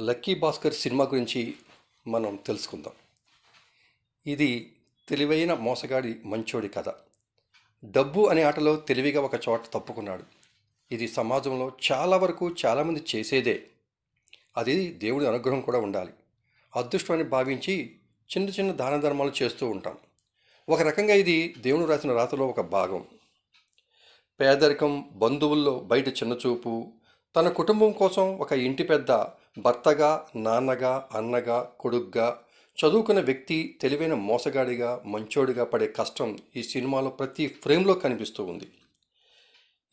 Lucky Bhaskar cinema గురించి మనం తెలుసుకుందాం. ఇది తెలివైన మోసగాడి మంచోడి కథ. డబ్బు అనే ఆటలో తెలివిగా ఒక చోట తప్పుకున్నాడు. ఇది సమాజంలో చాలా వరకు చాలామంది చేసేదే. అది దేవుడి అనుగ్రహం కూడా ఉండాలి. అదృష్టం అని భావించి చిన్న చిన్న దాన ధర్మాలు చేస్తూ ఉంటాం. ఒక రకంగా ఇది దేవుడు రాసిన రాతలో ఒక భాగం. పేదరికం బంధువుల్లో బయట చిన్నచూపు తన కుటుంబం కోసం ఒక ఇంటి పెద్ద భర్తగా నాన్నగా అన్నగా కొడుగ్గా చదువుకున్న వ్యక్తి తెలివైన మోసగాడిగా మంచోడిగా పడే కష్టం ఈ సినిమాలో ప్రతి ఫ్రేమ్లో కనిపిస్తూ ఉంది.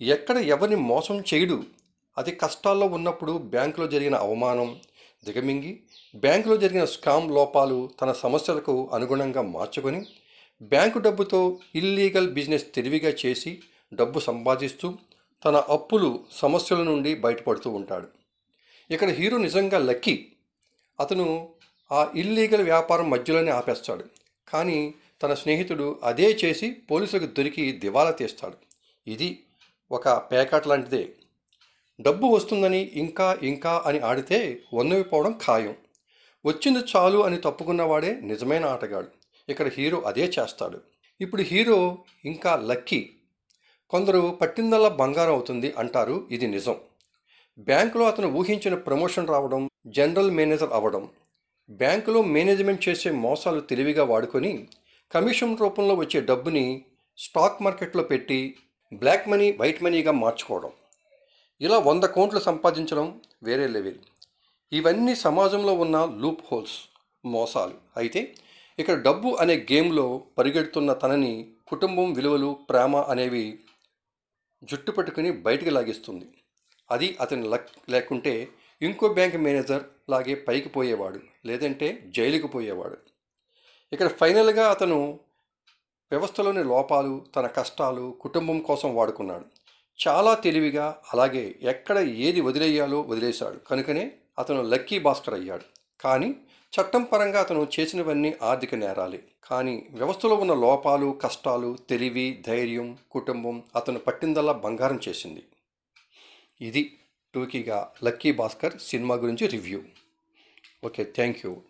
ఎక్కడ ఎవరిని మోసం చేయడు. అది కష్టాల్లో ఉన్నప్పుడు బ్యాంకులో జరిగిన అవమానం దిగమింగి బ్యాంకులో జరిగిన స్కామ్ లోపాలు తన సమస్యలకు అనుగుణంగా మార్చుకొని బ్యాంకు డబ్బుతో ఇల్లీగల్ బిజినెస్ తెలివిగా చేసి డబ్బు సంపాదిస్తూ తన అప్పులు సమస్యల నుండి బయటపడుతూ ఉంటాడు. ఇక్కడ హీరో నిజంగా లక్కీ. అతను ఆ ఇల్లీగల్ వ్యాపారం మధ్యలోనే ఆపేస్తాడు. కానీ తన స్నేహితుడు అదే చేసి పోలీసులకు దొరికి దివాలా తీస్తాడు. ఇది ఒక పేకాట లాంటిదే. డబ్బు వస్తుందని ఇంకా ఇంకా అని ఆడితే వన్నవిపోవడం ఖాయం. వచ్చింది చాలు అని తప్పుకున్నవాడే నిజమైన ఆటగాడు. ఇక్కడ హీరో అదే చేస్తాడు. ఇప్పుడు హీరో ఇంకా లక్కీ. కొందరు పట్టిందల్లా బంగారం అవుతుంది అంటారు. ఇది నిజం. బ్యాంకులో అతను ఊహించిన ప్రమోషన్ రావడం జనరల్ మేనేజర్ అవ్వడం బ్యాంకులో మేనేజ్మెంట్ చేసే మోసాలు తెలివిగా వాడుకొని కమిషన్ రూపంలో వచ్చే డబ్బుని స్టాక్ మార్కెట్లో పెట్టి బ్లాక్ మనీ వైట్ మనీగా మార్చుకోవడం. ఇలా వంద కోట్లు సంపాదించడం వేరే లెవెల్. ఇవన్నీ సమాజంలో ఉన్న లూప్ హోల్స్ మోసాలు. అయితే ఇక్కడ డబ్బు అనే గేమ్లో పరిగెడుతున్న తనని కుటుంబం విలువలు ప్రేమ అనేవి జుట్టు పట్టుకుని బయటికి లాగిస్తుంది. అది అతని లక్ లేకుంటే ఇంకో బ్యాంక్ మేనేజర్ లాగే పైకి పోయేవాడు లేదంటే జైలుకు పోయేవాడు. ఇక్కడ ఫైనల్గా అతను వ్యవస్థలోని లోపాలు తన కష్టాలు కుటుంబం కోసం వాడుకున్నాడు. చాలా తెలివిగా అలాగే ఎక్కడ ఏది వదిలేయాలో వదిలేశాడు. కనుకనే అతను లక్కీ భాస్కర్ అయ్యాడు. కానీ చట్టం పరంగా అతను చేసినవన్నీ ఆర్థిక నేరాలే. కానీ వ్యవస్థలో ఉన్న లోపాలు కష్టాలు తెలివి ధైర్యం కుటుంబం అతను పట్టిందల్లా బంగారం చేసింది. ఇది టూకీగా లక్కీ భాస్కర్ సినిమా గురించి రివ్యూ. Okay thank you.